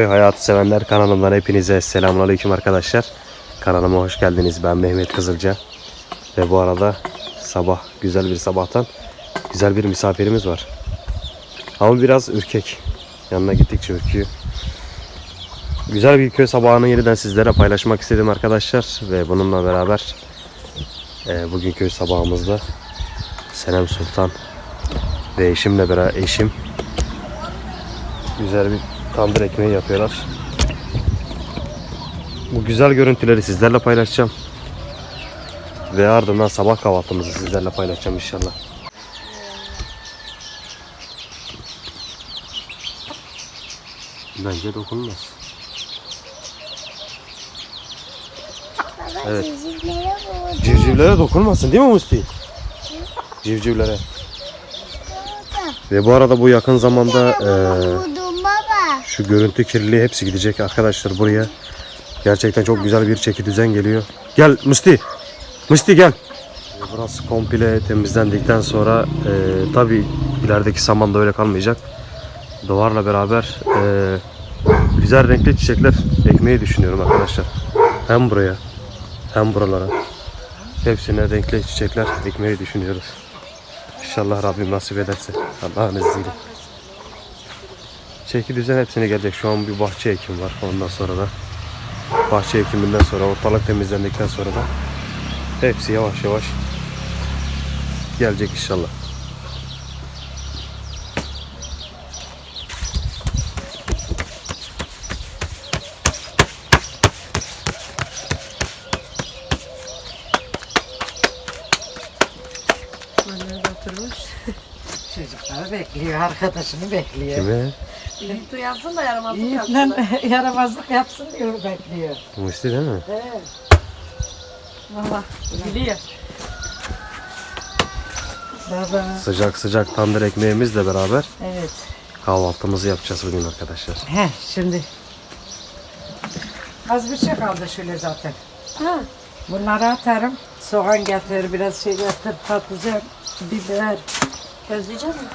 Köy hayatı sevenler kanalımdan hepinize selamünaleyküm arkadaşlar. Kanalıma hoş geldiniz. Ben Mehmet Kızılca. Ve bu arada sabah güzel bir sabahtan güzel bir misafirimiz var. Ama biraz ürkek. Yanına gittikçe ürküyor. Güzel bir köy sabahını yeniden sizlere paylaşmak istedim arkadaşlar. Ve bununla beraber e, bugün köy sabahımızda Senem Sultan ve eşimle beraber eşim güzel bir tandır ekmeği yapıyorlar. Bu güzel görüntüleri sizlerle paylaşacağım. Ve ardından sabah kahvaltımızı sizlerle paylaşacağım inşallah. Bence dokunmaz. Evet. Civcivlere vurdu. Civcivlere dokunmasın değil mi Musti? Civcivlere. Ve bu arada bu yakın zamanda baba. Şu görüntü kirliliği hepsi gidecek arkadaşlar buraya. Gerçekten çok güzel bir çeki düzen geliyor. Gel Musti. Musti gel. Burası komple temizlendikten sonra e, tabi ilerideki saman da öyle kalmayacak. Duvarla beraber e, güzel renkli çiçekler ekmeyi düşünüyorum arkadaşlar. Hem buraya hem buralara. Hepsine renkli çiçekler ekmeyi düşünüyoruz. İnşallah Rabbim nasip ederse. Allah'ın izniyle. Çeki düzen hepsine gelecek. Şu an bir bahçe ekim var. Ondan sonra da bahçe ekiminden sonra ortalık temizlendikten sonra da hepsi yavaş yavaş gelecek inşallah. Çocukları bekliyor, arkadaşını bekliyor. Kime? Yiğit uyansın da yaramazlık Yiğitle yapsın. yaramazlık yapsın diyor, bekliyor. Musti değil mi? He. Valla biliyor. Baba, Sıcak sıcak tandır ekmeğimizle beraber evet. kahvaltımızı yapacağız bugün arkadaşlar. He, şimdi. Az bir şey kaldı şöyle zaten. Ha, Bunları atarım. Soğan getir, biraz şey getir, patlıcan, biber. özleyecek mi?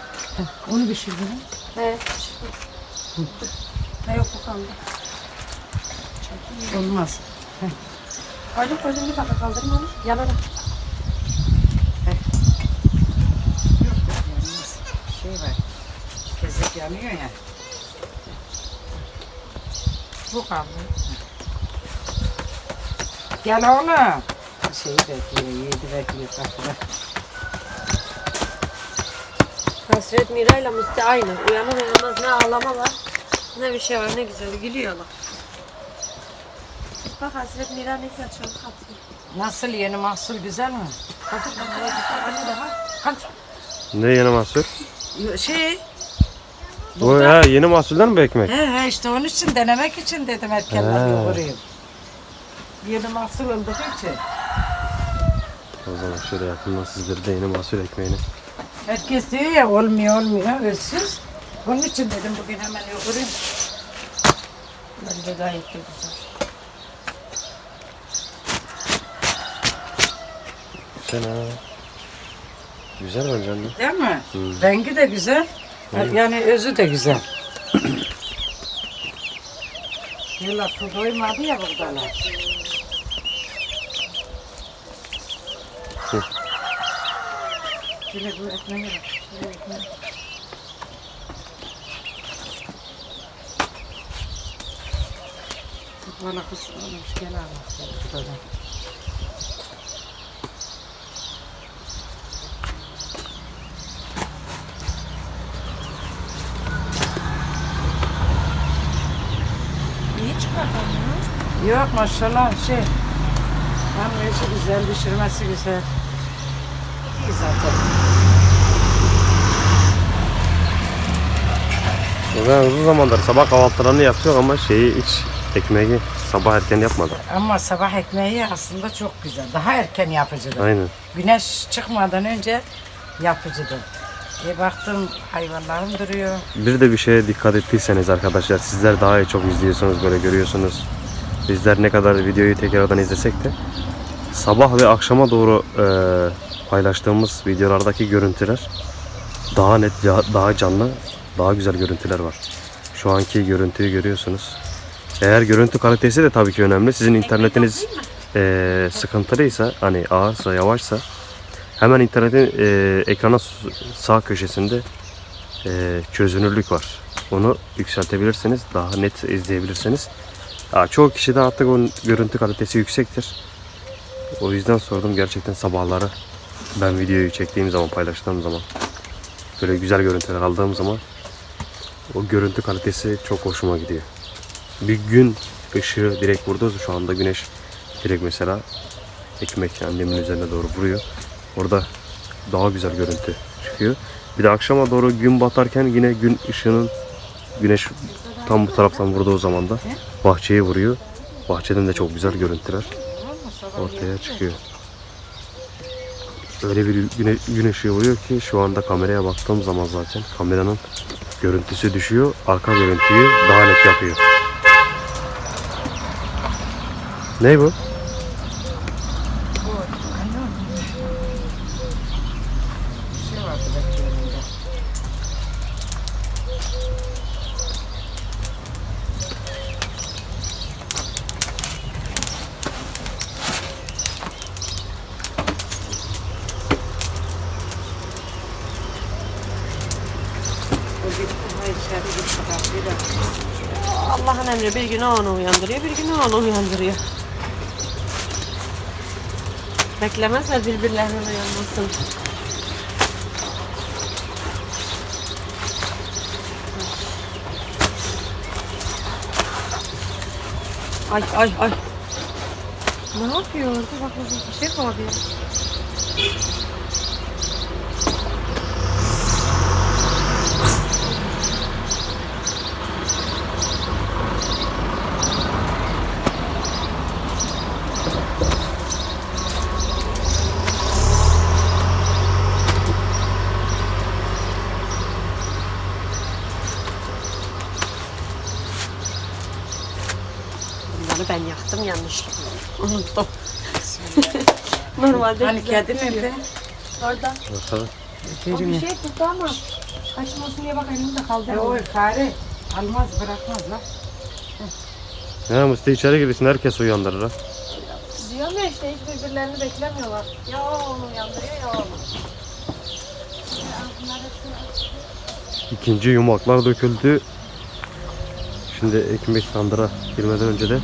Onu pişirdim. Evet. Ne yok bu kandı. Olmaz. Koydum koydum bir dakika kaldırma onu. Yanına. Olmaz. Şey var. Kezek yanıyor ya. Bu kaldı. Gel oğlum. Şeyi bekliyor, yiğidi bekliyor kapıda. Hasret Mira'yla Musti aynı. Uyanır uyanmaz ne ağlama var ne bir şey var ne güzel gülüyorlar. Bak Hasret Mira ne güzel çabuk atıyor. Nasıl yeni mahsul güzel mi? Hadi bakalım. Ne yeni mahsul? Şey, Bu ha, yeni mahsulden mi bu ekmek? he he işte onun için denemek için dedim erkenden He. yoğurayım. Yeni mahsul olduğu için. O zaman şöyle yakından sizlere de yeni mahsul ekmeğini. Herkes diyor ya olmuyor olmuyor hırsız. Onun için dedim bugün hemen yoğurayım. Bence gayet de güzel. Ha. Güzel bence anne. Değil mi? Rengi de güzel. Yani özü de güzel. Yıllar su doymadı ya buradalar. Hı. Şöyle bu ekmeği bak. Şöyle ekmeği. Bana kız olmuş gel abi. Buradan. İyi çıkartalım Yok maşallah şey. Hamlesi güzel, pişirmesi güzel. İyi zaten. Ben uzun zamandır sabah kahvaltılarını yapıyor ama şeyi hiç ekmeği sabah erken yapmadı. Ama sabah ekmeği aslında çok güzel. Daha erken yapıcıdır. Aynen. Güneş çıkmadan önce yapıcıdır. E baktım hayvanlarım duruyor. Bir de bir şeye dikkat ettiyseniz arkadaşlar sizler daha iyi çok izliyorsunuz böyle görüyorsunuz. Bizler ne kadar videoyu tekrardan izlesek de sabah ve akşama doğru e, paylaştığımız videolardaki görüntüler daha net, daha canlı, daha güzel görüntüler var. Şu anki görüntüyü görüyorsunuz. Eğer görüntü kalitesi de tabii ki önemli. Sizin internetiniz eee, sıkıntılıysa, hani ağırsa, yavaşsa hemen internetin eee ekrana sağ köşesinde eee, çözünürlük var. Onu yükseltebilirsiniz. Daha net izleyebilirsiniz. Ya, çoğu kişi de artık onun görüntü kalitesi yüksektir. O yüzden sordum gerçekten sabahları ben videoyu çektiğim zaman paylaştığım zaman böyle güzel görüntüler aldığım zaman o görüntü kalitesi çok hoşuma gidiyor. Bir gün ışığı direkt vurdu. Şu anda güneş direkt mesela ekmek annemin üzerine doğru vuruyor. Orada daha güzel görüntü çıkıyor. Bir de akşama doğru gün batarken yine gün ışığının güneş tam bu taraftan vurduğu zaman da bahçeye vuruyor. Bahçeden de çok güzel görüntüler ortaya çıkıyor. Öyle bir güne, gün ışığı vuruyor ki şu anda kameraya baktığım zaman zaten kameranın görüntüsü düşüyor. Arka görüntüyü daha net yapıyor. Ne bu? Bir şey vardı belki önünde. O gitti, ha içeri gitti, kapıyı da. Allah'ın emri bir gün onu uyandırıyor, bir gün onu uyandırıyor. Beklemezler birbirlerinin uyanmasını. Ay ay ay. Ne yapıyor orada? Bak bir şey abi? Bunları ben yaktım yanlışlıkla. Unuttum. Normalde Hani güzel kedi nerede? Orada. Bakalım. O bir şey tuttu ama kaçmasın diye bak elimde kaldı. E o fare almaz bırakmaz lan. Ya Mustafa içeri girsin herkes uyandırır ha. Diyorum ya işte hiç birbirlerini beklemiyorlar. Ya o onu uyandırıyor ya o onu. İkinci yumaklar döküldü. Şimdi ekmek tandıra girmeden önce de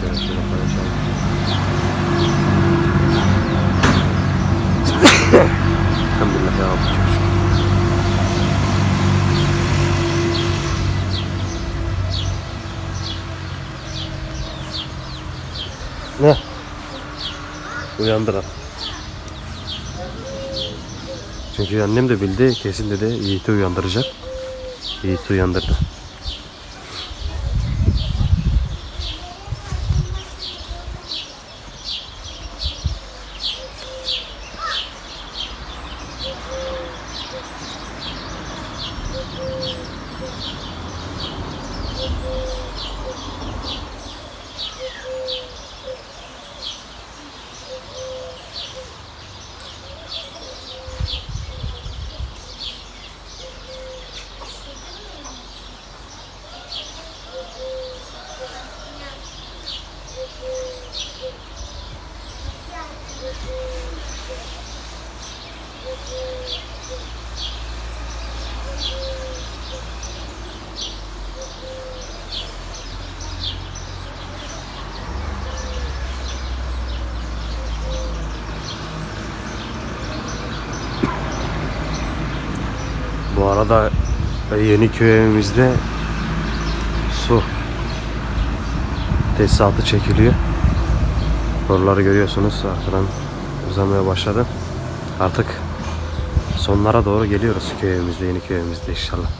şöyle şöyle paylaşalım. Elhamdülillah ya Rabbi çok şükür. Ne? Uyandıran. Çünkü annem de bildi kesin dedi Yiğit'i uyandıracak. Yiğit'i uyandırdı. Bu arada yeni köy evimizde su tesisatı çekiliyor. Boruları görüyorsunuz arkadan uzamaya başladı. Artık sonlara doğru geliyoruz köy evimizde, yeni köy evimizde inşallah.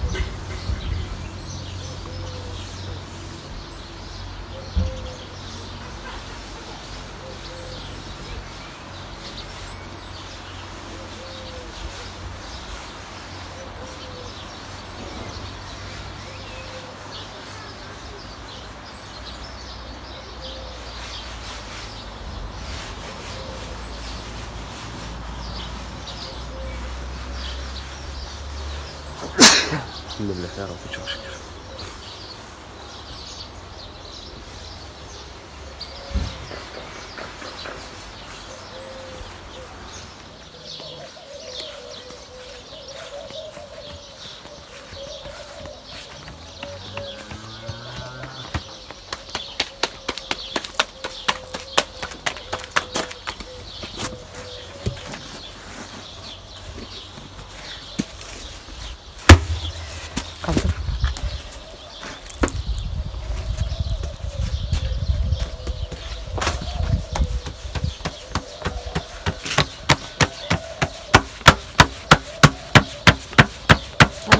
Elhamdülillah ya Rabbi çok şükür.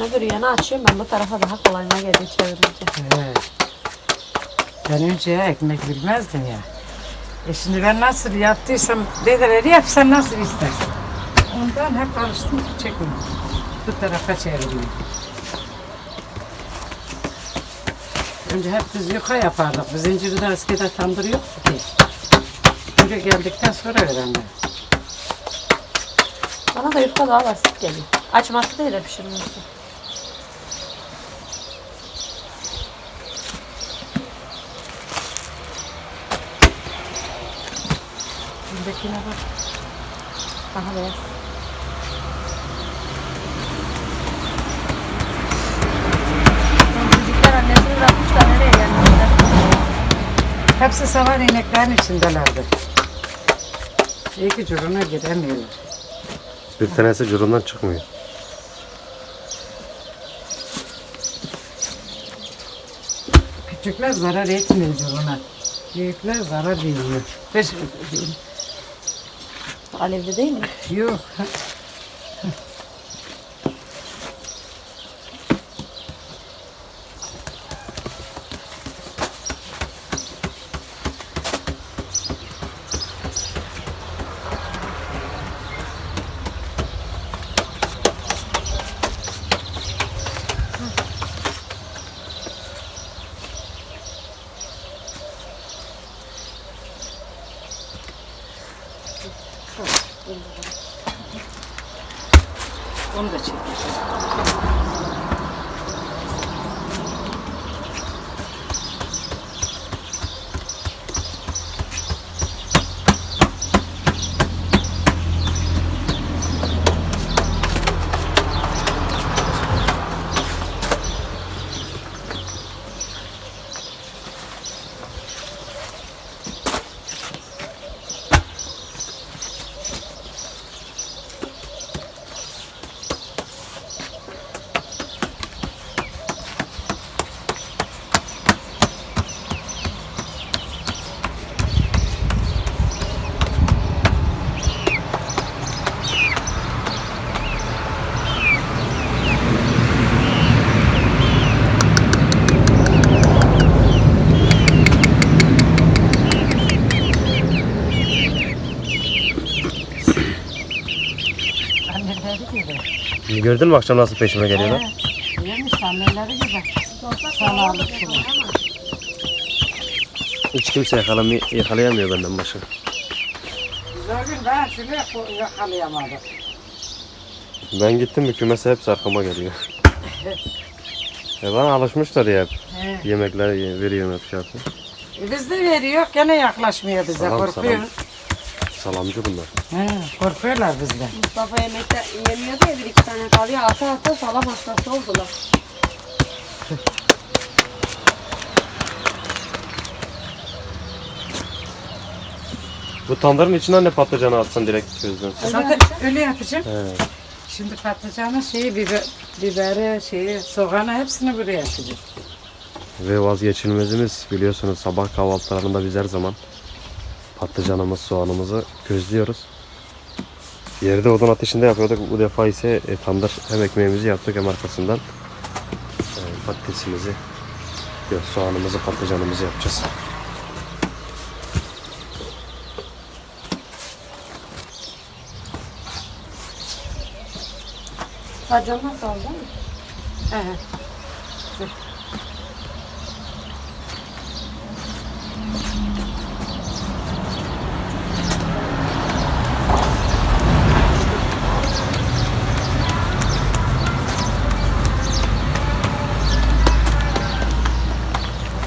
Ben öbür yana açıyorum. Ben bu tarafa daha kolayına geliyor çevirince. Evet. Ben önce ekmek bilmezdim ya. E şimdi ben nasıl yaptıysam dediler yap sen nasıl istersen. Ondan hep alıştım çekmiyorum. Bu tarafa çeviriyorum. Önce hep biz yuka yapardık. Biz incirde eskiden tandır yoktu ki. Buraya geldikten sonra öğrendim. Bana da yufka daha basit geliyor. Açması değil de pişirmesi. Buradakine bak. Daha beyaz. Çocuklar annesini bırakmışlar nereye gelmişler? Hepsi savar ineklerin içindelerdi. İyi ki curuna giremiyorlar. Bir tanesi cırından çıkmıyor. Küçükler zarar etmiyor curuna. Büyükler zarar veriyor. Alevli değil mi? yok. Onu da çekeceğim. Anneleri Gördün mü akşam nasıl peşime geliyorlar? Yemiş anneleri gibi. Sana alıştılar. Hiç kimse yakalamy yakalayamıyor benden başka. Güzel gün ben ko- yakalayamadım. Ben gittim mi kümese hepsi arkama geliyor. e bana alışmışlar ya. He. Yemekler ye- veriyorum hep şey yapıyor. E biz de veriyor gene yaklaşmıyor bize Salam, korkuyor. salam. Salamcı bunlar. He, korkuyorlar bizden. Mustafa yemekte yemiyordu ya bir iki tane kalıyor. Ata ata salam hastası oldular. Bu tandırın içine anne patlıcanı atsan direkt közden. Zaten öyle yapacağım. He. Şimdi patlıcanı şeyi biber, biberi şeyi soğanı hepsini buraya atacağım. Ve vazgeçilmezimiz biliyorsunuz sabah kahvaltılarında biz her zaman patlıcanımız, soğanımızı közlüyoruz. Yerde odun ateşinde yapıyorduk. Bu defa ise e, tandır hem ekmeğimizi yaptık hem arkasından e, patatesimizi, yok, soğanımızı, patlıcanımızı yapacağız. Racon nasıl oldu değil mi? He.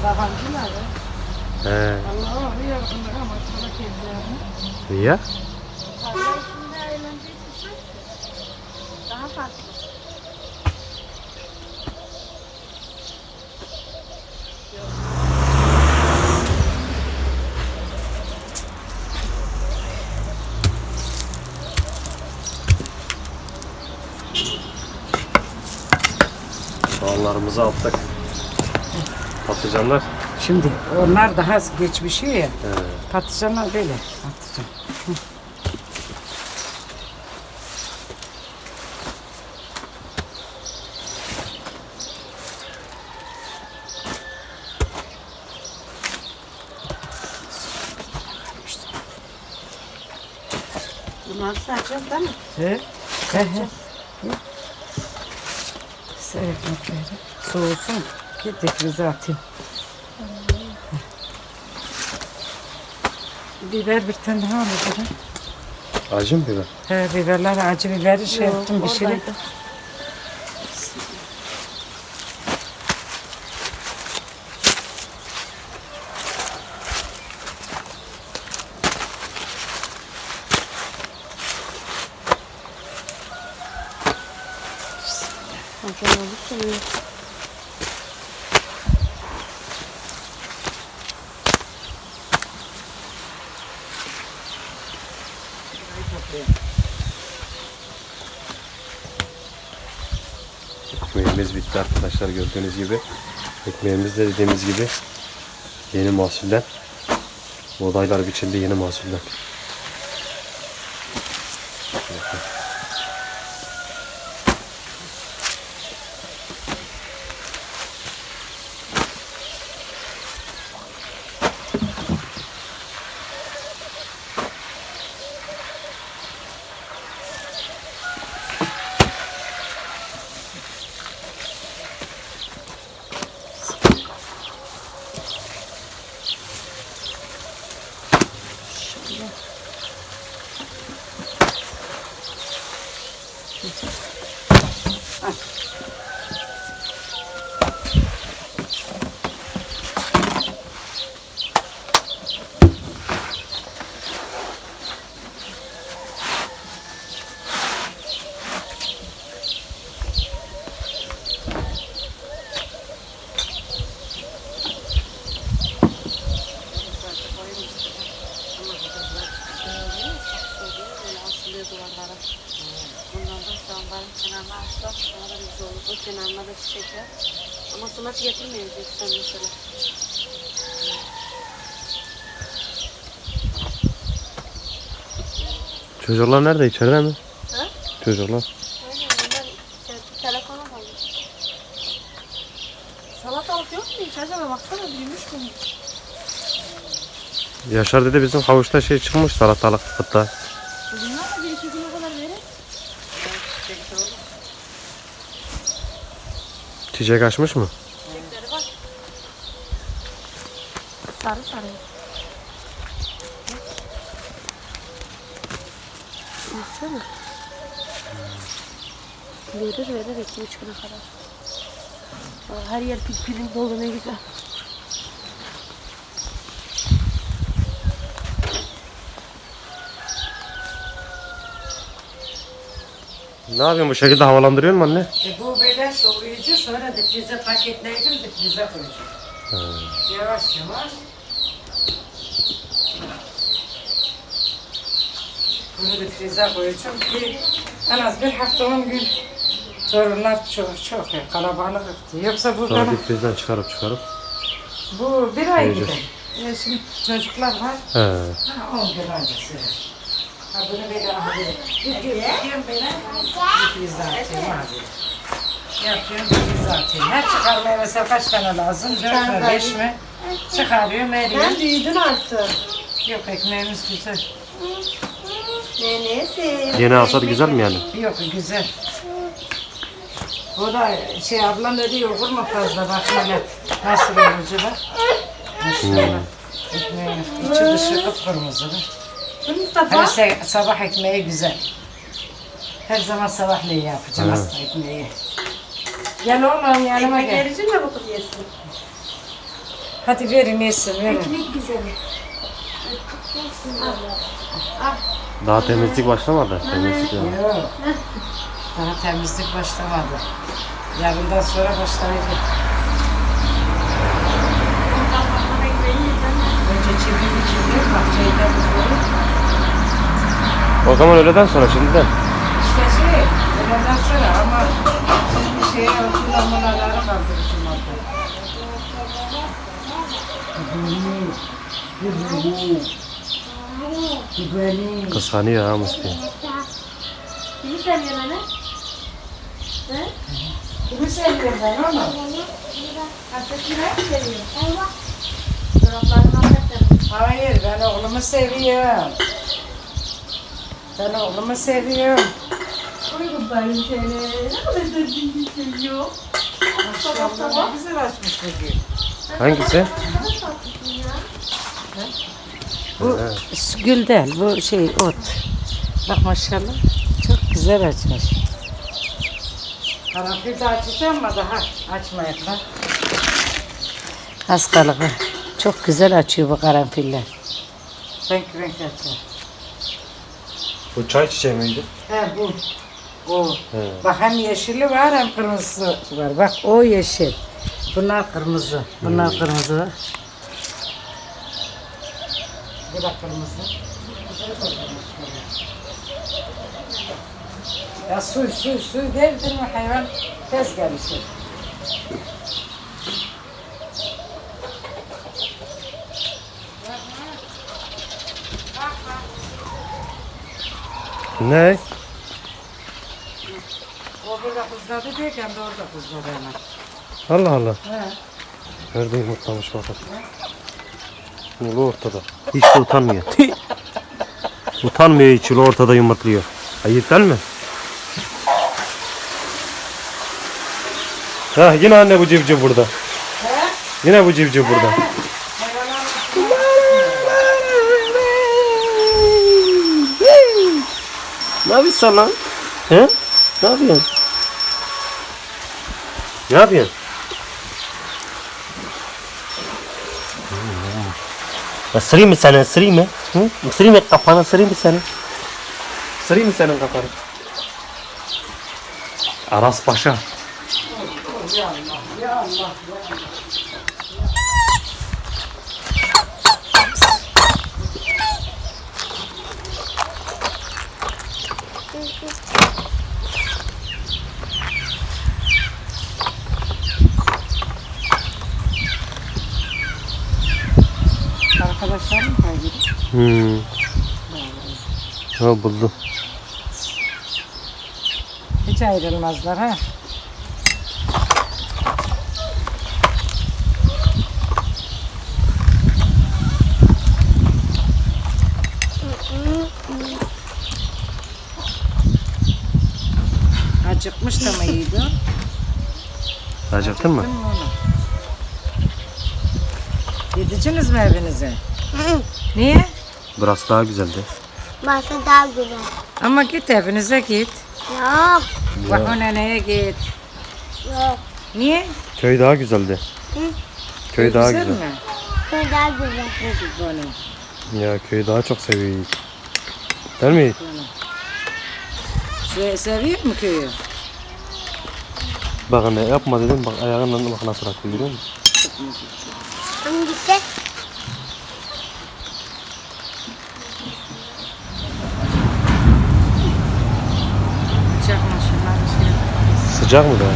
Sabancı nerede? He. Allah oraya bunlara ama sonra kendilerini. Ya? Daha farklı. Soğanlarımızı attık. Patlıcanlar. Şimdi onlar daha geçmişi ya. Evet. Patlıcanlar böyle. Patlıcan. Hı. Bunları saracağız değil mi? He. Saracağız. Seyretmekleri soğusun ki defrize atayım. Biber bir tane daha alacağım. Acı mı biber? He biberler acı biberi şey yaptım bir şey. Arkadaşlar gördüğünüz gibi. Ekmeğimiz de dediğimiz gibi yeni mahsulden. Buğdaylar biçildi yeni mahsulden. Bunlardan şu an ben kenarına açsam sonra güzel olur. O kenarına da çiçekler. Ama sanat getirmeyeceksen mesela. Çocuklar nerede? İçeride mi? Ha? Çocuklar. Aynen bunlar te- telefona kaldı. Salatalık yok mu hiç? Acaba baksana büyümüş mü? Yaşar dedi bizim havuçta şey çıkmış salatalık hatta. Bunlar da bir iki güne kadar verir. Çiçek açmış mı? Çiçekleri bak. Sarı sarı. Baksana. Verir verir iki üç güne kadar. Her yer pil pilin dolu ne güzel. Ne yapıyorsun bu şekilde havalandırıyor mu anne? E bu böyle soğuyucu sonra difrize paketleyeceğim difrize koyacağım. Yavaş yavaş. Bunu difrize koyacağım ki en az bir hafta on gün torunlar çok çok ya, kalabalıktı. Yoksa bu Sonra bana, difrizden çıkarıp çıkarıp. bu bir ay Koyacağız. gider. E şimdi çocuklar var. He. Ha, on gün öncesi. Ha bunu böyle abi. Yapıyorum böyle. Difrize atıyorum abi. Yapıyorum difrize atıyorum. Her çıkarmaya mesela kaç tane lazım? Dört mü beş mi? Çıkarıyorum eriyorum. büyüdün artık. Yok ekmeğimiz güzel. Nenesi. Yeni hasat güzel mi yani? Yok güzel. O da şey ablam dedi yoğur mu fazla bak hele nasıl yoğurcu bak. Maşallah. Ekmeğin içi dışı kıpkırmızı bak. Mustafa. Her şey, sabah ekmeği güzel. Her zaman sabahleyin yapacağım aslında ekmeği. Gel oğlum yanıma Ekmek gel. vericin mi bu kız yesin? Hadi verin yesin verin. Ekmek güzeli. Daha temizlik başlamadı. Temizlik yok. Yok. Daha temizlik başlamadı. Yarından sonra başlayacak. Önce çevir çevir bahçeyi de. O zaman öğleden sonra şimdiden. Sonra ama şimdi şeye kaldırıcım orada. Güveni. Kıskanıyor ha Musti. Kimi seviyorsun anne? He? Kimi seviyorum ben onu? Hasretini mi seviyorsun? Çoraplarını affetlerim. Hayır, ben oğlumu seviyorum. Ben oğlumu seviyorum. Bari seni. Ne kadar da bilgi seviyor. Maşallah ne güzel açmış bugün. Hangisi? Bu gül değil, bu şey ot. Bak maşallah çok güzel açmış. Karanfil de açacağım ama daha açmayayım lan. Hastalığı. Çok güzel açıyor bu karanfiller. Renk renk açıyor. Bu çay çiçeği miydi? He bu. O. Bak hem yeşili var hem kırmızısı var. Bak o yeşil. Bunlar kırmızı. Bunlar kırmızı. Bu da kırmızı. Ya suy suy suy verdin mi hayvan tez gelişir. Ne? Kızladı diyorken de orada kızladı hemen. Allah Allah. He. Nerede yumurtlamış bakalım. Ulu ortada. Hiç de utanmıyor. Utanmıyor hiç ulu ortada yumurtluyor. Ayıp değil mi? Ha yine anne bu civciv burada. Yine bu civciv burada. Ne yapıyorsun lan? He? Ne yapıyorsun? Ne yapıyorsun? Isırayım mı seni? Isırayım mı? Hı? Isırayım mı? Kafanı ısırayım mı seni? Isırayım mı senin kafanı? Aras Paşa. Arkadaşlar mı kaybetti? Hmm. Ha buldum. Hiç ayrılmazlar ha. Acıkmış da mı iyiydi? Acıktın mı? Acıktın mı onu? Yediciniz mi evinize? Niye? Burası daha güzeldi. Burası daha güzel. Ama git evinize git. Yok. Bak o neneye git. Yok. Niye? Köy daha güzeldi. Köy daha güzel. mi? Köy daha güzel. Bunu. Ya köyü daha çok seviyor. Değil mi? Se seviyor mu köyü? Bak anne yapma dedim bak ayağınla bak nasıl attı görüyor musun? Hangisi? Bıçakla Sıcak mı daha?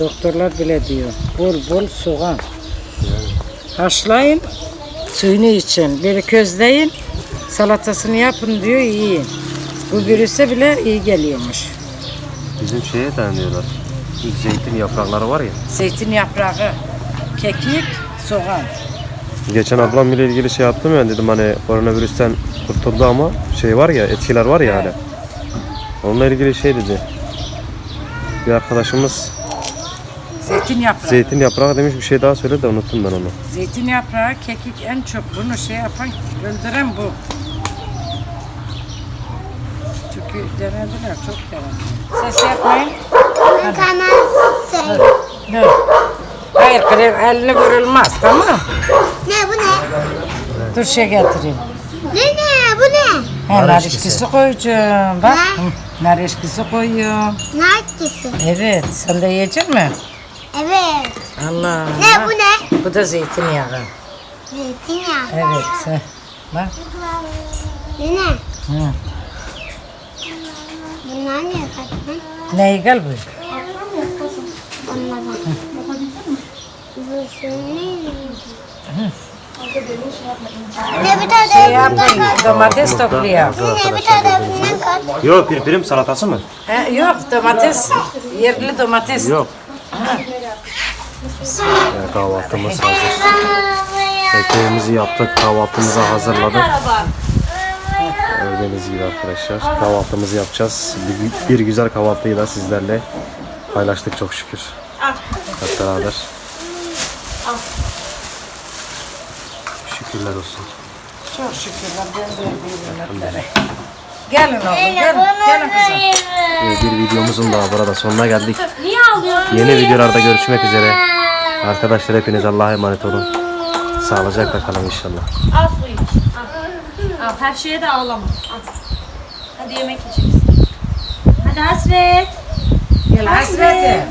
Doktorlar bile diyor. Bol bol soğan. Haşlayın, suyunu için. Bir közleyin, salatasını yapın diyor yiyin. Bu virüse bile iyi geliyormuş. Bizim şeye dayanıyorlar. Zeytin yaprakları var ya. Zeytin yaprağı, kekik, soğan. Geçen ablam ile ilgili şey yaptım ya dedim hani koronavirüsten kurtuldu ama şey var ya etkiler var ya hala. Onunla ilgili şey dedi. Bir arkadaşımız Zeytin yaprağı. zeytin yaprağı demiş bir şey daha söyledi de unuttum ben onu. Zeytin yaprağı, kekik en çok bunu şey yapan, öldüren bu. Çünkü denediler, çok denediler. Ses yapmayın. Tane şey. Dur. Hayır, krem eline vurulmaz, tamam Ne bu ne? Dur şey getireyim. Ne ne? Bu ne? Ha, nar eşkisi koyacağım. Bak, Ne? hı, nar eşkisi koyuyorum. Neredesin? Evet, sen de yiyecek mi? Evet. Allah. Ne bu ne? Bu da zeytinyağı. Zeytinyağı. Evet. heh. Bak. Ne ne? Hı. Bunlar ne yapardın? Neyi gel bu? Bu ne? Ne bir tane Şey yapmayın, domates topluyor. ne bir tane bundan kat. Yok pirpirim salatası mı? He, yok domates, yerli domates. Yok. Ya, kahvaltımız hazır. Ekmeğimizi yaptık, kahvaltımızı hazırladık. Gördüğünüz gibi arkadaşlar kahvaltımızı yapacağız. Bir, bir güzel kahvaltıyı da sizlerle paylaştık çok şükür. Hep beraber. Şükürler olsun. Çok şükürler ben de. Gelin oğlum, gelin, gelin kızım. Ee, Bir videomuzun daha burada sonuna geldik. Yeni videolarda görüşmek üzere. Arkadaşlar hepiniz Allah'a emanet olun. Sağlıcakla kalın inşallah. Al suyu. Al. Al her şeye de ağlama. Al. Hadi yemek yiyeceksin. Hadi hasret. Gel hasreti.